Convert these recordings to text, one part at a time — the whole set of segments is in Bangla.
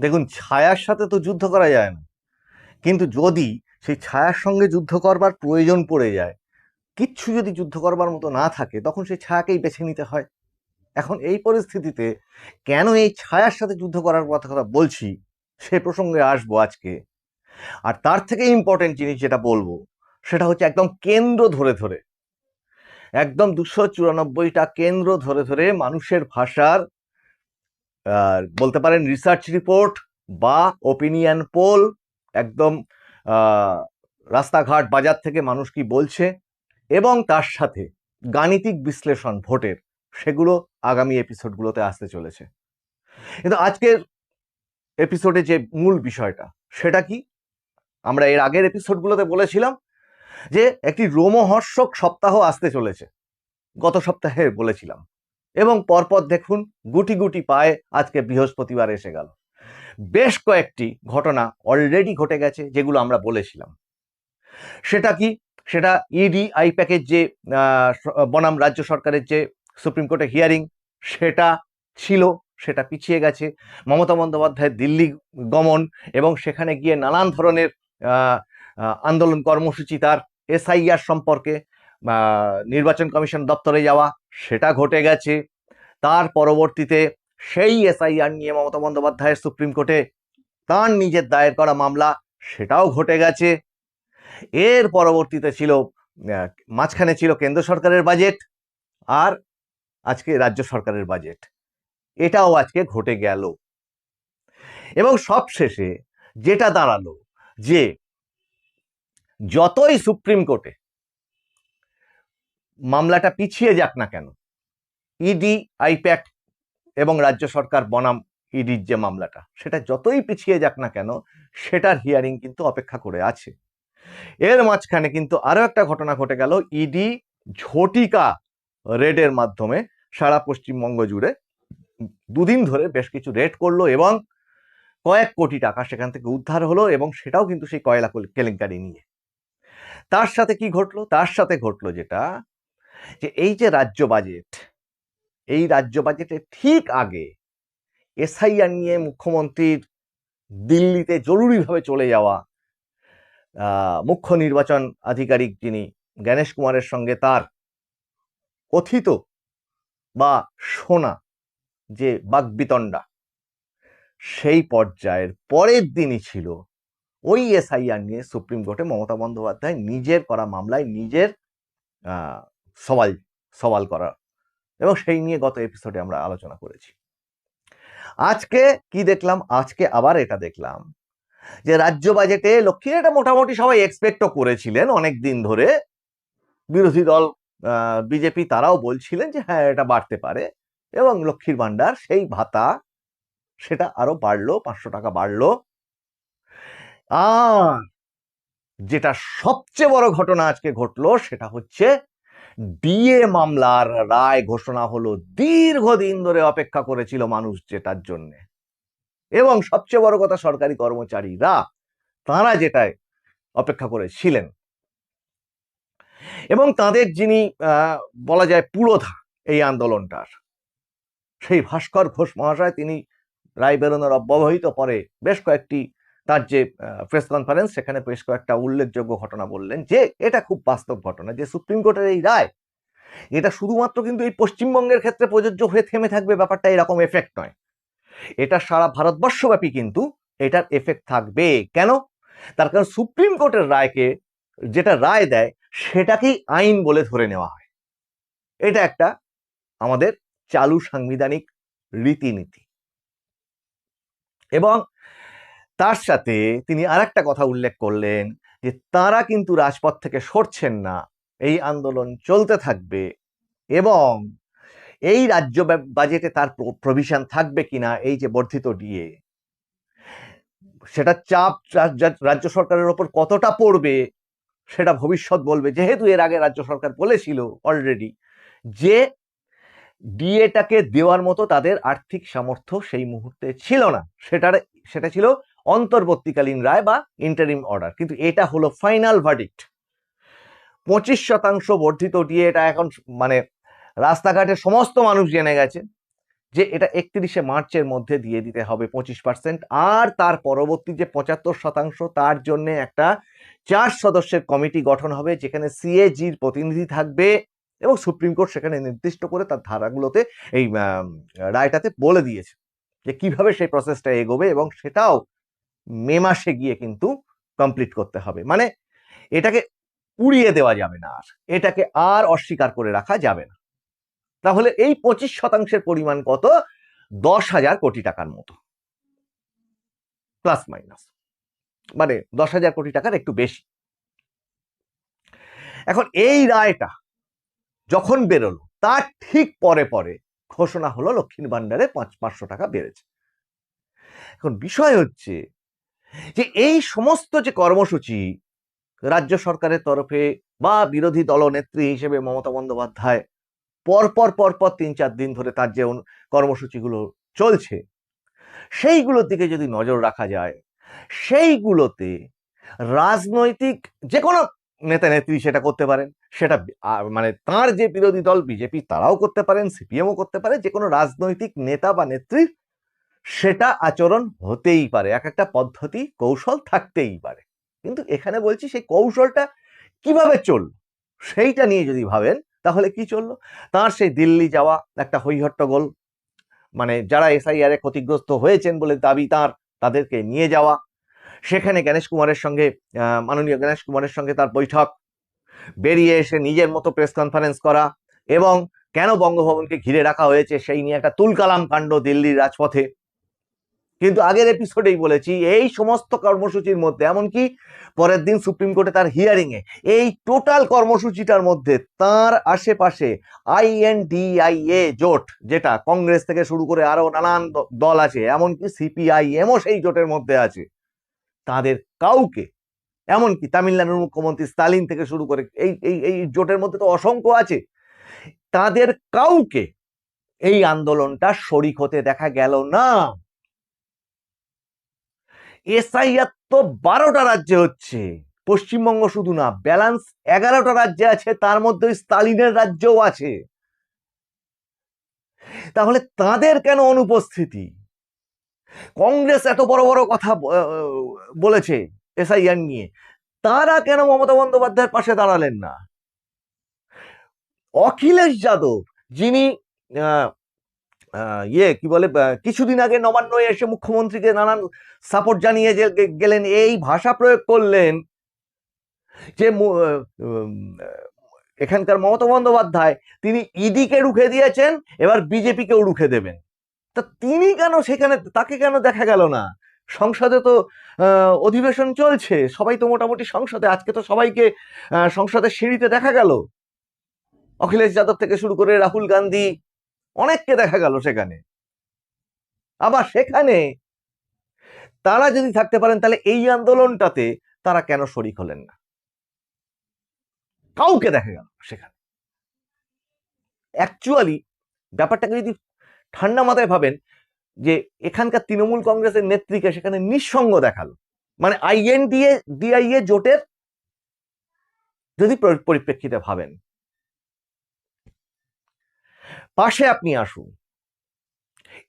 দেখুন, ছায়ার সাথে তো যুদ্ধ করা যায় না। কিন্তু যদি সেই ছায়ার সঙ্গে যুদ্ধ করবার প্রয়োজন পড়ে যায়, কিচ্ছু যদি যুদ্ধ করবার মতো না থাকে, তখন সেই ছায়াকেই বেছে নিতে হয়। এখন এই পরিস্থিতিতে কেন এই ছায়ার সাথে যুদ্ধ করার কথা কথা বলছি, সে প্রসঙ্গে আসব আজকে। আর তার থেকে ইম্পর্টেন্ট জিনিস যেটা বলব, সেটা হচ্ছে একদম কেন্দ্র ধরে ধরে। একদম দুশো চুরানব্বইটা কেন্দ্র ধরে ধরে মানুষের ভাষার বলতে পারেন রিসার্চ রিপোর্ট বা ওপিনিয়ন পোল একদম রাস্তাঘাট বাজার থেকে মানুষ কি বলছে এবং তার সাথে গাণিতিক বিশ্লেষণ ভোটের, সেগুলো আগামী এপিসোডগুলোতে আসতে চলেছে। কিন্তু আজকের এপিসোডে যে মূল বিষয়টা, সেটা কি? আমরা এর আগের এপিসোডগুলোতে বলেছিলাম যে একটি রোমহর্ষক সপ্তাহ আসতে চলেছে। গত সপ্তাহে বলেছিলাম। এবং পরপর দেখুন গুটি গুটি পায়ে আজকে বৃহস্পতিবার এসে গেল। বেশ কয়েকটি ঘটনা অলরেডি ঘটে গেছে যেগুলো আমরা বলেছিলাম। সেটা কি? সেটা ইডি আইপ্যাকের যে বনাম রাজ্য সরকারের যে সুপ্রিম কোর্টে হিয়ারিং সেটা ছিল, সেটা পিছিয়ে গেছে। মমতা বন্দ্যোপাধ্যায়ের দিল্লি গমন এবং সেখানে গিয়ে নানান ধরনের আন্দোলন কর্মসূচি তার এসআইআর সম্পর্কে নির্বাচন কমিশন দপ্তরে যাওয়া, সেটা ঘটে গেছে। তার পরবর্তীতে সেই এসআইআর নিয়ে মমতা বন্দ্যোপাধ্যায়ের সুপ্রিম কোর্টে তার নিজের দায়ের করা মামলা, সেটাও ঘটে গেছে। এর পরবর্তীতে ছিল মাঝখানে ছিল কেন্দ্র সরকারের বাজেট আর আজকে রাজ্য সরকারের বাজেট। এটাও আজকে ঘটে গেল। এবং সবশেষে যেটা দাঁড়াল যে যতই সুপ্রিম কোর্টে মামলাটা পিছিয়ে যাক না কেন? ইডি আইপ্যাক এবং রাজ্য সরকার বনাম ইডির যে মামলাটা, সেটা যতই পিছিয়ে যাক না কেন, সেটার হিয়ারিং কিন্তু অপেক্ষা করে আছে। এর মাঝখানে কিন্তু আরও একটা ঘটনা ঘটে গেল ইডি ঝটিকা রেডের মাধ্যমে সারা পশ্চিমবঙ্গ জুড়ে দুদিন ধরে বেশ কিছু রেড করল এবং কয়েক কোটি টাকা সেখান থেকে উদ্ধার হলো এবং সেটাও কিন্তু সেই কয়লা কল- কেলেঙ্কারি নিয়ে। তার সাথে কি ঘটলো? তার সাথে ঘটলো যেটা যে এই যে রাজ্য বাজেট এই রাজ্য বাজেটের ঠিক আগে এসআইআর নিয়ে মুখ্যমন্ত্রীর দিল্লিতে জরুরিভাবে চলে যাওয়া মুখ্য নির্বাচন আধিকারিক যিনি জ্ঞানেশ কুমারের সঙ্গে তার কথিত বা শোনা যে বাগবিতণ্ডা, সেই পর্যায়ের পরের দিনই ছিল ওই এসআইআর নিয়ে সুপ্রিম কোর্টে মমতা বন্দ্যোপাধ্যায় নিজের করা মামলায় নিজের সওয়াল সওয়াল করা এবং সেই নিয়ে গত এপিসোডে আমরা আলোচনা করেছি। আজকে কি দেখলাম? আজকে আবার এটা দেখলাম যে রাজ্য বাজেটে লক্ষ্মীর এটা মোটামুটি সবাই এক্সপেক্টও করেছিলেন অনেক দিন ধরে। বিরোধী দল বিজেপি তারাও বলছিলেন যে হ্যাঁ এটা বাড়তে পারে এবং লক্ষ্মীর ভাণ্ডার সেই ভাতা সেটা আরও বাড়লো, পাঁচশো টাকা বাড়লো। আর যেটা সবচেয়ে বড় ঘটনা আজকে ঘটলো সেটা হচ্ছে ডিএ মামলার রায় ঘোষণা হলো দীর্ঘদিন ধরে অপেক্ষা করেছিল মানুষ যেটার জন্যে। এবং সবচেয়ে বড় কথা, সরকারি কর্মচারীরা তারা যেটায় অপেক্ষা করেছিলেন। এবং তাদের যিনি বলা যায় পুরোধা এই আন্দোলনটার, সেই ভাস্কর ঘোষ মহাশয়, তিনি রায় বেরোনোর অব্যবহিত পরে বেশ কয়েকটি তার যে প্রেস কনফারেন্স সেখানে বেশ কয়েকটা উল্লেখযোগ্য ঘটনা বললেন যে, এটা খুব বাস্তব ঘটনা যে, সুপ্রিম কোর্টের এই রায়, এটা শুধুমাত্র কিন্তু এই পশ্চিমবঙ্গের ক্ষেত্রে প্রযোজ্য হয়ে থেমে থাকবে, ব্যাপারটা এরকম এফেক্ট নয়। এটা সারা ভারতবর্ষব্যাপী কিন্তু এটার এফেক্ট থাকবে। কেন? তার কারণ সুপ্রিম কোর্টের রায়কে, যেটা রায় দেয়, সেটাকেই আইন বলে ধরে নেওয়া হয়। এটা একটা আমাদের চালু সাংবিধানিক রীতিনীতি। এবং তার সাথে তিনি আরেকটা কথা উল্লেখ করলেন যে, তারা কিন্তু রাজপথ থেকে সরছেন না। এই আন্দোলন চলতে থাকবে এবং এই রাজ্য বাজেটে তার প্রভিশন থাকবে কিনা এই যে বর্ধিত ডিএ, সেটা চাপ রাজ্য সরকারের ওপর কতটা পড়বে সেটা ভবিষ্যৎ বলবে। যেহেতু এর আগে রাজ্য সরকার বলেছিল অলরেডি যে, ডিএটাকে দেওয়ার মতো তাদের আর্থিক সামর্থ্য সেই মুহূর্তে ছিল না। সেটার, সেটা ছিল অন্তর্বর্তীকালীন রায় বা ইন্টারিম অর্ডার কিন্তু এটা হলো ফাইনাল ভার্ডিক্ট পঁচিশ শতাংশ বর্ধিত দিয়ে এটা এখন মানে রাস্তাঘাটে সমস্ত মানুষ জেনে গেছে যে এটা একত্রিশে মার্চের মধ্যে দিয়ে দিতে হবে পঁচিশ পার্সেন্ট আর তার পরবর্তী যে পঁচাত্তর শতাংশ, তার জন্য একটা চার সদস্যের কমিটি গঠন হবে, যেখানে সিএজির প্রতিনিধি থাকবে এবং সুপ্রিম কোর্ট সেখানে নির্দিষ্ট করে তার ধারাগুলোতে এই রায়টাতে বলে দিয়েছে যে কীভাবে সেই প্রসেসটা এগোবে এবং সেটাও মে মাসে গিয়ে কিন্তু কমপ্লিট করতে হবে। মানে এটাকে উড়িয়ে দেওয়া যাবে না আর। এটাকে আর অস্বীকার করে রাখা যাবে না। তাহলে এই পঁচিশ শতাংশের পরিমাণ কত? দশ হাজার কোটি টাকার মতো। প্লাস মাইনাস মানে দশ হাজার কোটি টাকার একটু বেশি। এখন এই রায়টা যখন বেরোলো, তার ঠিক পরে পরে ঘোষণা হলো লক্ষ্মীর ভান্ডারে পাঁচ পাঁচশো টাকা বেড়েছে। এখন বিষয় হচ্ছে যে এই সমস্ত যে কর্মসূচি রাজ্য সরকারের তরফে বা বিরোধী দলনেত্রী হিসেবে মমতা বন্দ্যোপাধ্যায় পরপর পরপর তিন, চার দিন ধরে তার যে কর্মসূচিগুলো চলছে, সেইগুলোর দিকে যদি নজর রাখা যায়, সেইগুলোতে রাজনৈতিক যে কোনো নেতা, নেত্রী সেটা করতে পারেন। সেটা মানে তার যে বিরোধী দল, বিজেপি তারাও করতে পারেন, সিপিএমও করতে পারে যে কোনো রাজনৈতিক নেতা বা নেত্রীর সেটা আচরণ হতেই পারে, এক একটা পদ্ধতি কৌশল থাকতেই পারে। কিন্তু এখানে বলছি সেই কৌশলটা কীভাবে চলল? সেইটা নিয়ে যদি ভাবেন, তাহলে কি চলল? তার সেই দিল্লি যাওয়া একটা হৈহট্টগোল মানে যারা এসআইআর ক্ষতিগ্রস্ত হয়েছেন বলে দাবি তার, তাদেরকে নিয়ে যাওয়া। সেখানে গণেশ কুমারের সঙ্গে মাননীয় গণেশ কুমারের সঙ্গে তার বৈঠক। বেরিয়ে এসে নিজের মতো প্রেস কনফারেন্স করা এবং কেন বঙ্গভবনকে ঘিরে রাখা হয়েছে সেই নিয়ে একটা তুলকালাম কাণ্ড দিল্লির রাজপথে। কিন্তু আগের এপিসোডেই বলেছি, এই সমস্ত কর্মসূচির মধ্যে, এমনকি পরের দিন সুপ্রিম কোর্টে তার হিয়ারিং এ এই টোটাল কর্মসূচিটার মধ্যে তার আশেপাশে আইএনডিআইএ জোট, যেটা কংগ্রেস থেকে শুরু করে আরও নানান দল আছে, এমনকি সিপিআইএমও সেই জোটের মধ্যে আছে, তাদের কাউকে, এমনকি তামিলনাড়ুর মুখ্যমন্ত্রী স্টালিন থেকে শুরু করে, এই এই এই জোটের মধ্যে তো অসংখ্য আছে, তাদের কাউকে এই আন্দোলনটা শরিক হতে দেখা গেল না। এসআইআর তো বারোটা রাজ্যে হচ্ছে। পশ্চিমবঙ্গ শুধু না, ব্যালেন্স এগারোটা রাজ্যে আছে, তার মধ্যে ওই স্টালিনের রাজ্যও আছে। তাহলে তাদের কেন অনুপস্থিতি? কংগ্রেস এত বড় বড় কথা বলেছে এসআইআর নিয়ে। তারা কেন মমতা বন্দ্যোপাধ্যায়ের পাশে দাঁড়ালেন না? অখিলেশ যাদব যিনি ইয়ে কি বলে কিছুদিন আগে নবান্ন এসে মুখ্যমন্ত্রীকে নানান সাপোর্ট জানিয়ে গেলেন, এই ভাষা প্রয়োগ করলেন যে এখানকার মমতা বন্দ্যোপাধ্যায়, তিনি ইডিকে রুখে দিয়েছেন, এবার বিজেপিকেও রুখে দেবেন। তা তিনি কেন সেখানে, তাকে কেন দেখা গেল না? সংসদে তো অধিবেশন চলছে, সবাই তো মোটামুটি সংসদে, আজকে তো সবাইকে সংসদের সিঁড়িতে দেখা গেল। অখিলেশ যাদব থেকে শুরু করে রাহুল গান্ধী অনেককে দেখা গেল সেখানে। আবার সেখানে তারা যদি থাকতে পারেন, তাহলে এই আন্দোলনটাতে তারা কেন শরিক হলেন না? কাউকে দেখা গেল সেখানে। অ্যাকচুয়ালি ব্যাপারটাকে যদি ঠান্ডা মাথায় ভাবেন, যে এখানকার তৃণমূল কংগ্রেসের নেত্রীকে সেখানে নিঃসঙ্গ দেখাল। মানে আইএনডিএ ডিআইএ জোটের যদি পরিপ্রেক্ষিতে ভাবেন। পাশে আপনি আসুন।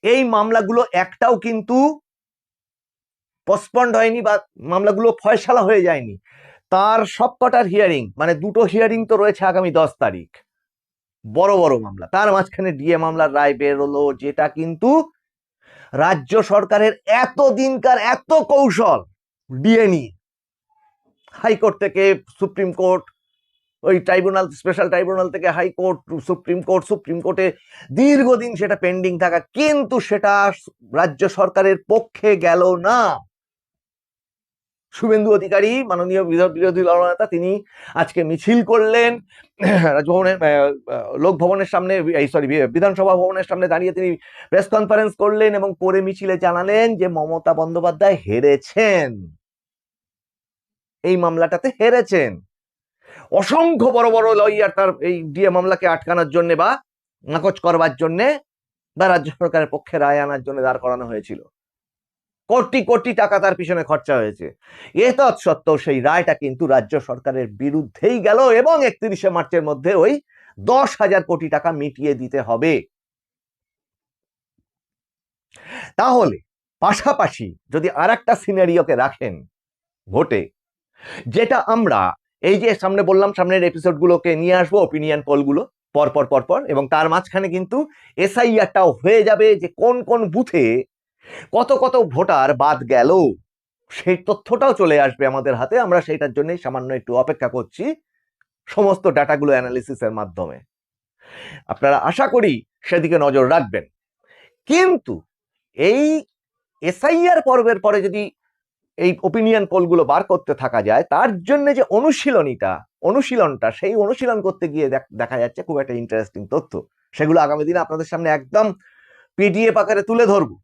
এই মামলাগুলো একটাও কিন্তু পসপন্ড হয়নি বা মামলাগুলো ফয়সালা হয়ে যায়নি। তার সবকটার হিয়ারিং মানে দুটো হিয়ারিং তো রয়েছে আগামী দশ তারিখ। বড় বড় মামলা। তার মাঝখানে ডিএ মামলার রায় বেরোলো যেটা কিন্তু রাজ্য সরকারের এত দিনকার এত কৌশল ডিএ নিয়ে। হাইকোর্ট থেকে সুপ্রিম কোর্ট ওই ট্রাইব্যুনাল স্পেশাল ট্রাইব্যুনাল থেকে high court supreme court supreme কোর্টে দীর্ঘদিন সেটা পেন্ডিং থাকা, কিন্তু সেটা রাজ্য সরকারের পক্ষে গেল না। শুভেন্দু অধিকারী, মাননীয় বিরো- বিরোধী দলনেতা তিনি আজকে মিছিল করলেন। রাজভবনের লোক ভবনের সামনে, এই সরি বিধানসভা ভবনের সামনে দাঁড়িয়ে তিনি প্রেস কনফারেন্স করলেন এবং করে মিছিলে জানালেন যে মমতা বন্দ্যোপাধ্যায় হেরেছেন। এই মামলাটাতে হেরেছেন। অসংখ্য বড় বড় লয়ার তার এই ডিএ মামলাকে আটকানোর জন্য বা নাকচ করবার জন্য বা রাজ্য সরকারের পক্ষে রায় আনার জন্য দাঁড় করানো হয়েছিল। কোটি কোটি টাকা তার পিছনে খরচা হয়েছে। এ তৎসত্ত্বেও সেই রায়টা কিন্তু রাজ্য সরকারের বিরুদ্ধেই গেল এবং একত্রিশে মার্চের মধ্যে ওই দশ হাজার কোটি টাকা মিটিয়ে দিতে হবে। তাহলে পাশাপাশি যদি আর একটা সিনারিওকে রাখেন ভোটে, যেটা আমরা এই যে সামনে বললাম, সামনের এপিসোডগুলোকে নিয়ে আসব ওপিনিয়ন পোলগুলো পর পরপর পর পর, এবং তার মাঝখানে কিন্তু এসআইআরটাও হয়ে যাবে যে কোন কোন বুথে কত কত ভোটার বাদ গেল। সেই তথ্যটাও চলে আসবে আমাদের হাতে। আমরা সেইটার জন্যই সামান্য একটু অপেক্ষা করছি সমস্ত ডাটাগুলো অ্যানালিসিসের মাধ্যমে। আপনারা আশা করি সেদিকে নজর রাখবেন। কিন্তু এই এসআইআর পর্বের পরে যদি এই ওপিনিয়ন পোলগুলো বার করতে থাকা যায়, তার জন্য যে অনুশীলনীটা, অনুশীলনটা, সেই অনুশীলন করতে গিয়ে দেখ- যাচ্ছে খুব একটা ইন্টারেস্টিং তথ্য। সেগুলো আগামী দিনে আপনাদের সামনে একদম পিডিএফ আকারে তুলে ধরবো।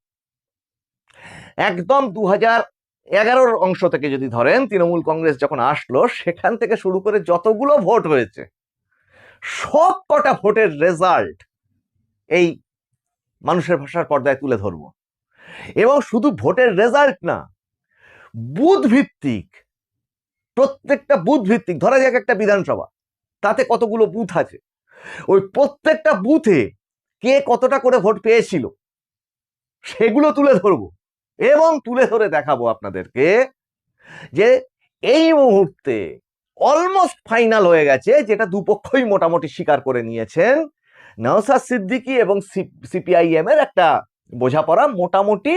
একদম দু হাজার এগারোর অংশ থেকে যদি ধরেন, তৃণমূল কংগ্রেস যখন আসলো, সেখান থেকে শুরু করে যতগুলো ভোট হয়েছে, সব কটা ভোটের রেজাল্ট এই মানুষের ভাষার পর্দায় তুলে ধরবো। এবং শুধু ভোটের রেজাল্ট না বুথ ভিত্তিক প্রত্যেকটা বুথ ভিত্তিক ধরা যাক একটা বিধানসভা, তাতে কতগুলো বুথ আছে, ওই প্রত্যেকটা বুথে কে কতটা করে ভোট পেয়েছিল, সেগুলো তুলে ধরবো এবং তুলে ধরে দেখাবো আপনাদেরকে যে এই মুহূর্তে অলমোস্ট ফাইনাল হয়ে গেছে, যেটা দুপক্ষই মোটামুটি স্বীকার করে নিয়েছেন নওসাদ সিদ্দিকি এবং সিপিআইএম এর একটা বোঝাপড়া, মোটামুটি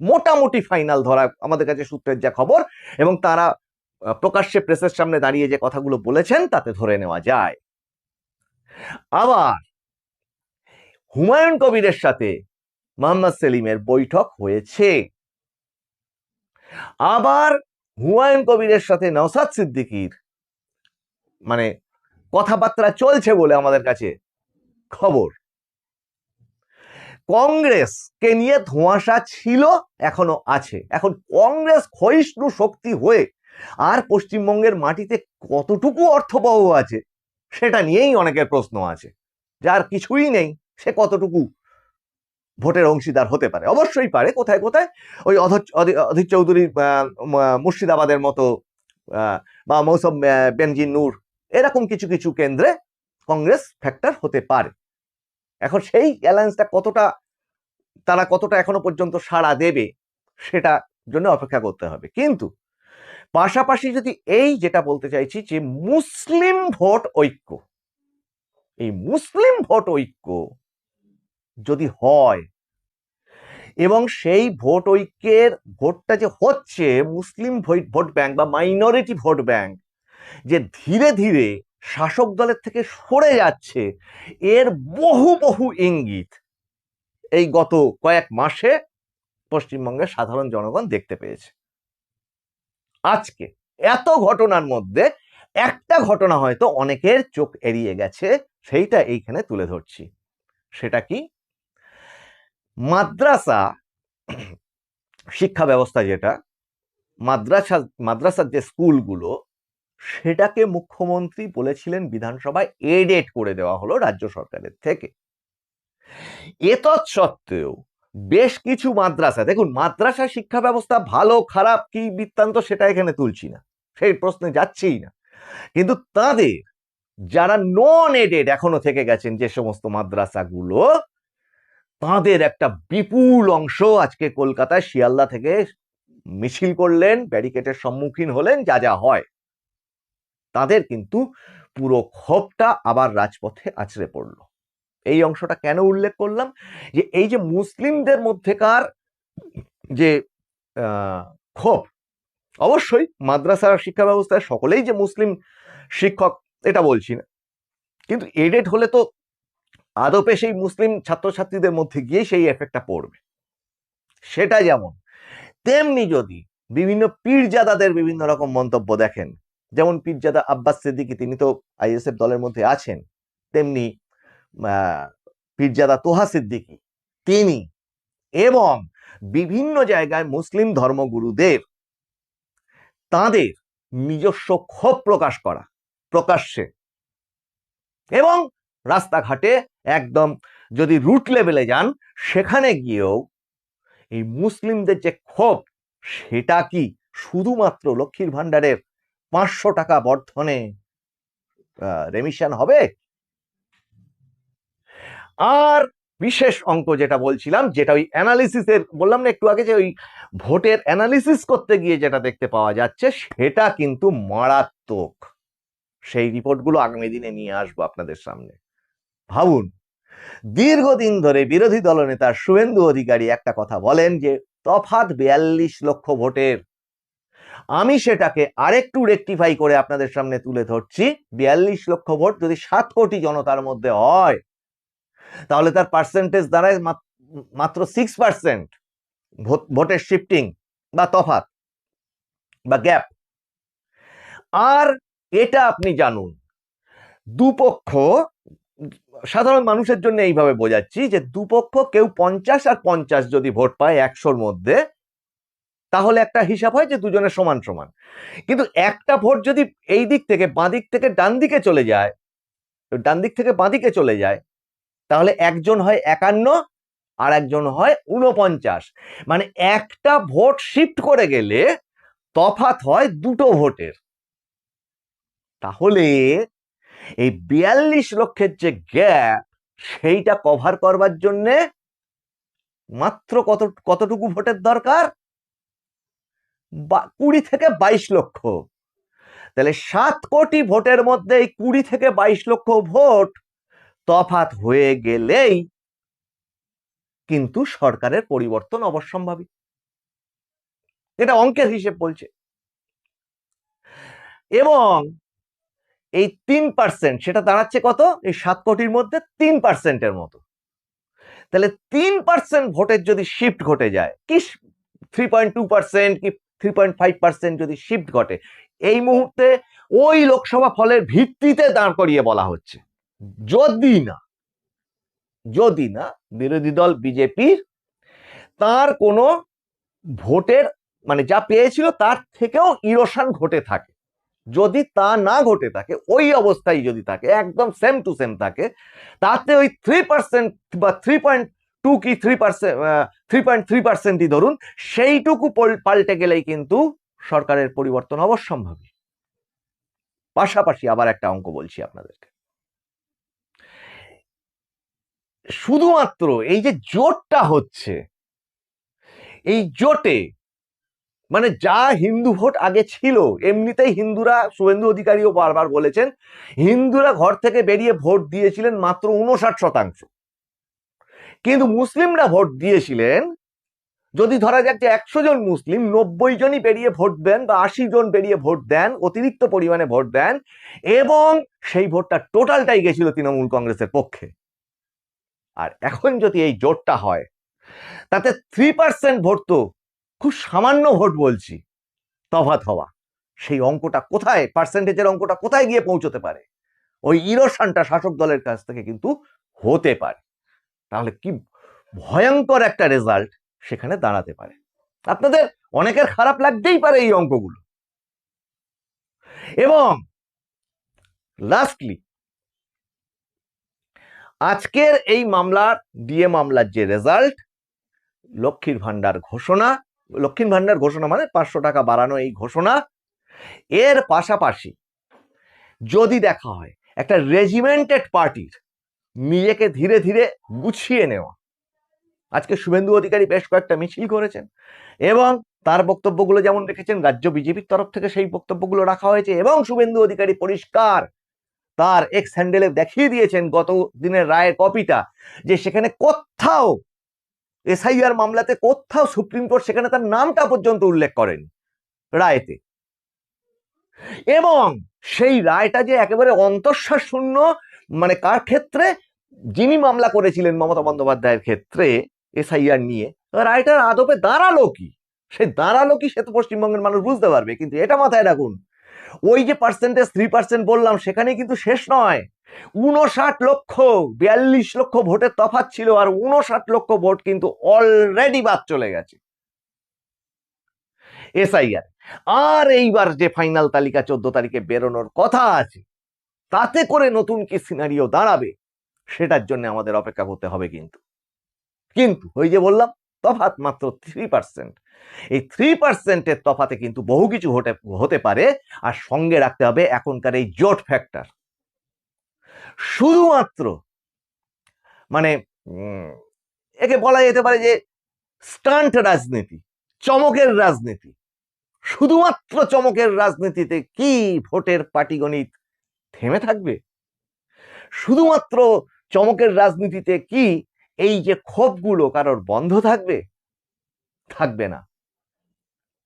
মোটামুটি ফাইনাল ধরা আমাদের কাছে সূত্রের যা খবর এবং তারা প্রকাশ্যে প্রেসের সামনে দাঁড়িয়ে যে কথাগুলো বলেছেন তাতে ধরে নেওয়া যায়। আবার, হুমায়ুন কবিরের সাথে মোহাম্মদ সেলিমের বৈঠক হয়েছে। আবার হুমায়ুন কবিরের সাথে নওসাদ সিদ্দিকীর মানে কথাবার্তা চলছে বলে আমাদের কাছে খবর। কংগ্রেসকে নিয়ে ধোঁয়াশা ছিল এখনও আছে। এখন কংগ্রেস ক্ষয়িষ্ণু শক্তি হয়ে আর পশ্চিমবঙ্গের মাটিতে কতটুকু অর্থবহ আছে সেটা নিয়েই অনেকের প্রশ্ন আছে। যার কিছুই নেই সে কতটুকু ভোটের অংশীদার হতে পারে? অবশ্যই পারে কোথায় কোথায়? ওই অধ- অধি- অধীর চৌধুরী মুর্শিদাবাদের মতো বা মৌসুম আহ, বেনজির নূর এরকম কিছু কিছু কেন্দ্রে কংগ্রেস ফ্যাক্টর হতে পারে। এখন সেই অ্যালায়েন্সটা কতটা, তারা কতটা এখনও পর্যন্ত সাড়া দেবে, সেটা জন্য অপেক্ষা করতে হবে। কিন্তু পাশাপাশি যদি এই যেটা বলতে চাইছি যে মুসলিম ভোট ঐক্য, এই মুসলিম ভোট ঐক্য যদি হয় এবং সেই ভোট ঐক্যের, ভোটটা যে হচ্ছে মুসলিম ভোট- ব্যাংক বা মাইনরিটি ভোট ব্যাংক, যে ধীরে ধীরে শাসক দলের থেকে সরে যাচ্ছে। এর বহু বহু ইঙ্গিত এই গত কয়েক মাসে পশ্চিমবঙ্গের সাধারণ জনগণ দেখতে পেয়েছে। আজকে এত ঘটনার মধ্যে একটা ঘটনা হয়তো অনেকের চোখ এড়িয়ে গেছে, সেইটা এইখানে তুলে ধরছি। সেটা কি? মাদ্রাসা শিক্ষা ব্যবস্থা যেটা, মাদ্রাসা, মাদ্রাসার যে স্কুলগুলো সেটাকে মুখ্যমন্ত্রী বলেছিলেন বিধানসভায় এডেট করে দেওয়া হলো রাজ্য সরকারের থেকে। এতৎ সত্ত্বেও বেশ কিছু মাদ্রাসা, দেখুন মাদ্রাসা শিক্ষা ব্যবস্থা ভালো, খারাপ কি বৃত্তান্ত সেটা এখানে তুলছি না, সেই প্রশ্নে যাচ্ছেই না। কিন্তু তাদের যারা নন এডেড এখনও থেকে গেছেন যে সমস্ত মাদ্রাসাগুলো, তাদের একটা বিপুল অংশ আজকে কলকাতায় শিয়ালদা থেকে মিছিল করলেন, ব্যারিকেডের সম্মুখীন হলেন, যা যা হয়। তাদের কিন্তু পুরো ক্ষোভটা আবার রাজপথে আছড়ে পড়ল। এই অংশটা কেন উল্লেখ করলাম? যে এই যে মুসলিমদের মধ্যেকার যে ক্ষোভ, অবশ্যই মাদ্রাসার শিক্ষা ব্যবস্থায় সকলেই যে মুসলিম শিক্ষক, এটা বলছি না। কিন্তু এডেড হলে তো আদপে সেই মুসলিম ছাত্রছাত্রীদের মধ্যে গিয়ে সেই এফেক্টটা পড়বে। সেটা যেমন, তেমনি যদি বিভিন্ন পীরজাদাদের বিভিন্ন রকম মন্তব্য দেখেন যেমন পীরজাদা আব্বাস সিদ্দিকী, তিনি তো আইএসএফ দলের মধ্যে আছেন, তেমনি পীরজাদা তোহা সিদ্দিকী, তিনি এবং বিভিন্ন জায়গায় মুসলিম ধর্মগুরুদের তাদের নিজস্ব ক্ষোভ প্রকাশ করা, প্রকাশ্যে এবং রাস্তাঘাটে একদম যদি রুট লেভেলে যান, সেখানে গিয়েও এই মুসলিমদের যে ক্ষোভ, সেটা কি শুধুমাত্র লক্ষ্মীর ভাণ্ডারের পাঁচশো টাকা বর্ধনে রেমিশন হবে? আর বিশেষ অঙ্ক যেটা বলছিলাম, যেটা ওই অ্যানালিসিসের বললাম না একটু আগে যে ওই ভোটের অ্যানালিসিস করতে গিয়ে যেটা দেখতে পাওয়া যাচ্ছে, সেটা কিন্তু মারাত্মক। সেই রিপোর্টগুলো আগামী দিনে নিয়ে আসব আপনাদের সামনে। ভাবুন, দীর্ঘদিন ধরে বিরোধী দলনেতা শুভেন্দু অধিকারী একটা কথা বলেন যে, তফাৎ বিয়াল্লিশ লক্ষ ভোটের আমি সেটাকে আরেকটু রেকটিফাই করে আপনাদের সামনে তুলে ধরছি। বিয়াল্লিশ লক্ষ ভোট যদি সাত কোটি জনতার মধ্যে হয়, তাহলে তার পার্সেন্টেজ দাঁড়ায় মাত- মাত্র সিক্স পার্সেন্ট ভোটের শিফটিং বা তফাৎ বা গ্যাপ আর এটা আপনি জানুন, দুপক্ষ, সাধারণ মানুষের জন্য এইভাবে বোঝাচ্ছি যে দুপক্ষ কেউ পঞ্চাশ আর পঞ্চাশ যদি ভোট পায় একশোর মধ্যে তাহলে একটা হিসাব হয় যে দুজনের সমান সমান। কিন্তু একটা ভোট যদি এই দিক থেকে বাঁ দিক থেকে ডান দিকে চলে যায়, ডান দিক থেকে বাঁ দিকে চলে যায়, তাহলে একজন হয় একান্ন আর একজন হয় উনপঞ্চাশ মানে একটা ভোট শিফট করে গেলে তফাত হয় দুটো ভোটের। তাহলে এই বিয়াল্লিশ লক্ষের যে গ্যাপ সেইটা কভার করবার জন্যে মাত্র কত, কতটুকু ভোটের দরকার? কুড়ি থেকে বাইশ লক্ষ। তাহলে সাত কোটি ভোটের মধ্যে এই কুড়ি থেকে বাইশ লক্ষ ভোট তফাৎ হয়ে গেলেই কিন্তু সরকারের পরিবর্তন অবশ্যম্ভাবী। এটা অঙ্কের হিসেব বলছে। এবং এই তিন পার্সেন্ট, সেটা দাঁড়াচ্ছে কত? এই সাত কোটির মধ্যে তিন পার্সেন্টের মতো। তাহলে তিন পার্সেন্ট ভোটের যদি শিফট ঘটে যায়, কি থ্রি পয়েন্ট টু পার্সেন্ট কি থ্রি পয়েন্ট ফাইভ পার্সেন্ট যদি শিফট ঘটে, এই মুহূর্তে ওই লোকসভা ফলের ভিত্তিতে দাঁড় করিয়ে বলা হচ্ছে। যদি না যদি না বিরোধী দল বিজেপির তার কোনো ভোটের মানে যা পেয়েছিল তার থেকেও ইরোশন ঘটে থাকে। যদি তা না ঘটে থাকে, ওই অবস্থায় যদি থাকে, একদম সেম টু সেম থাকে, তাতে ওই থ্রি পার্সেন্ট বা থ্রি পয়েন্ট টু কি three percent three point three পার্সেন্টই ধরুন, সেইটুকু পল- পাল্টে গেলেই কিন্তু সরকারের পরিবর্তন অবশ্যম্ভাবী। পাশাপাশি আবার একটা অঙ্ক বলছি আপনাদেরকে। শুধুমাত্র এই যে জোটটা হচ্ছে, এই জোটে মানে যা হিন্দু ভোট আগে ছিল, এমনিতেই হিন্দুরা, শুভেন্দু অধিকারীও বারবার বলেছেন, হিন্দুরা ঘর থেকে বেরিয়ে ভোট দিয়েছিলেন মাত্র উনষাট শতাংশ। কিন্তু মুসলিমরা ভোট দিয়েছিলেন। যদি ধরা যাক যে একশো জন মুসলিম, নব্বই জনই বেরিয়ে ভোট দেন বা আশি জন বেরিয়ে ভোট দেন, অতিরিক্ত পরিমাণে ভোট দেন, এবং সেই ভোটটা টোটালটাই গেছিল তৃণমূল কংগ্রেসের পক্ষে। আর এখন যদি এই জোটটা হয়, তাতে থ্রি পার্সেন্ট ভোট তো খুব সামান্য ভোট বলছি তফাত হওয়া। সেই অঙ্কটা কোথায় পার্সেন্টেজের অঙ্কটা কোথায় গিয়ে পৌঁছতে পারে? ওই ইরোশনটা শাসক দলের কাছ থেকে কিন্তু হতে পারে। তাহলে কি ভয়ঙ্কর একটা রেজাল্ট সেখানে দাঁড়াতে পারে? আপনাদের অনেকের খারাপ লাগতেই পারে এই অঙ্কগুলো। এবং লাস্টলি আজকের এই মামলার ডিএ মামলার যে রেজাল্ট লক্ষ্মীর ভান্ডার ঘোষণা, লক্ষ্মীর ভান্ডার ঘোষণা মানে পাঁচশো টাকা বাড়ানো এই ঘোষণা। এর পাশাপাশি যদি দেখা হয় একটা রেজিমেন্টেড পার্টির নিজেকে ধীরে ধীরে গুছিয়ে নেওয়া। আজকে শুভেন্দু অধিকারী বেশ কয়েকটা মিছিল করেছেন এবং তার বক্তব্যগুলো যেমন রেখেছেন, রাজ্য বিজেপির তরফ থেকে সেই বক্তব্যগুলো রাখা হয়েছে এবং শুভেন্দু অধিকারী পরিষ্কার তার এক্স হ্যান্ডেলে দেখিয়ে দিয়েছেন গত দিনের রায়ের কপিটা যে সেখানে কোথাও এসআইআর মামলাতে কোথাও সুপ্রিম কোর্ট সেখানে তার নামটা পর্যন্ত উল্লেখ করেন রায়তে। এবং সেই রায়টা যে একেবারে অন্তঃশ্বাস শূন্য মানে কার ক্ষেত্রে যিনি মামলা করেছিলেন মমতা বন্দ্যোপাধ্যায়ের ক্ষেত্রে এসআইআর নিয়ে, রায়টার আদপে দাঁড়াল কি? সে দাঁড়াল কি সে তো পশ্চিমবঙ্গের মানুষ বুঝতে পারবে, কিন্তু এটা মাথায় রাখুন, ওই যে পার্সেন্টেজ থ্রি পার্সেন্ট বললাম সেখানে কিন্তু শেষ নয়। উনষাট লক্ষ, বিয়াল্লিশ লক্ষ ভোটের তফাত ছিল আর উনষাট লক্ষ ভোট কিন্তু অলরেডি বাদ চলে গেছে। এসআইআর। আর এইবার যে ফাইনাল তালিকা চোদ্দ তারিখে বেরোনোর কথা আছে, তাতে করে নতুন কি সিনারিও দাঁড়াবে? সেটার জন্য আমাদের অপেক্ষা করতে হবে কিন্তু। কিন্তু ওই যে বললাম, তফাৎ মাত্র থ্রি পার্সেন্ট এই থ্রি পার্সেন্টের তফাতে কিন্তু বহু কিছু হতে হতে পারে আর সঙ্গে রাখতে হবে এখনকার এই জোট ফ্যাক্টর শুধুমাত্র মানে একে বলা যেতে পারে যে স্টান্ট রাজনীতি, চমকের রাজনীতি। শুধুমাত্র চমকের রাজনীতিতে কি ভোটের পাটিগণিত থেমে থাকবে? শুধুমাত্র চমকের রাজনীতিতে কি এই যে ক্ষোভগুলো কারোর বন্ধ থাকবে? থাকবে না।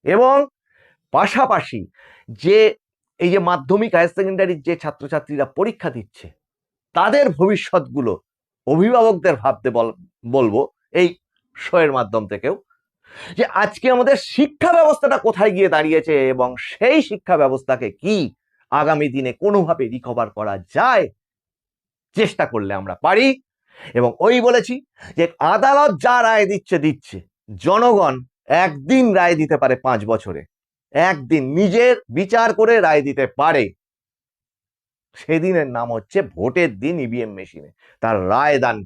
এবং পাশাপাশি যে এই যে মাধ্যমিক হায়ার সেকেন্ডারির যে ছাত্রছাত্রীরা পরীক্ষা দিচ্ছে, তাদের ভবিষ্যৎগুলো অভিভাবকদের ভাবতে বল- বলব এই শোয়ের মাধ্যম থেকেও যে আজকে আমাদের শিক্ষা ব্যবস্থাটা কোথায় গিয়ে দাঁড়িয়েছে এবং সেই শিক্ষা ব্যবস্থাকে কি আগামী দিনে কোনোভাবে রিকভার করা যায়? চেষ্টা করলে আমরা পারি। এবং ওই বলেছি যে আদালত যা রায় দিচ্ছে দিচ্ছে। জনগণ একদিন রায় দিতে পারে পাঁচ বছরে। একদিন নিজের বিচার করে রায় দিতে পারে। সেদিনের নাম হচ্ছে ভোটের দিন ইভিএম মেশিনে। তার রায় দান।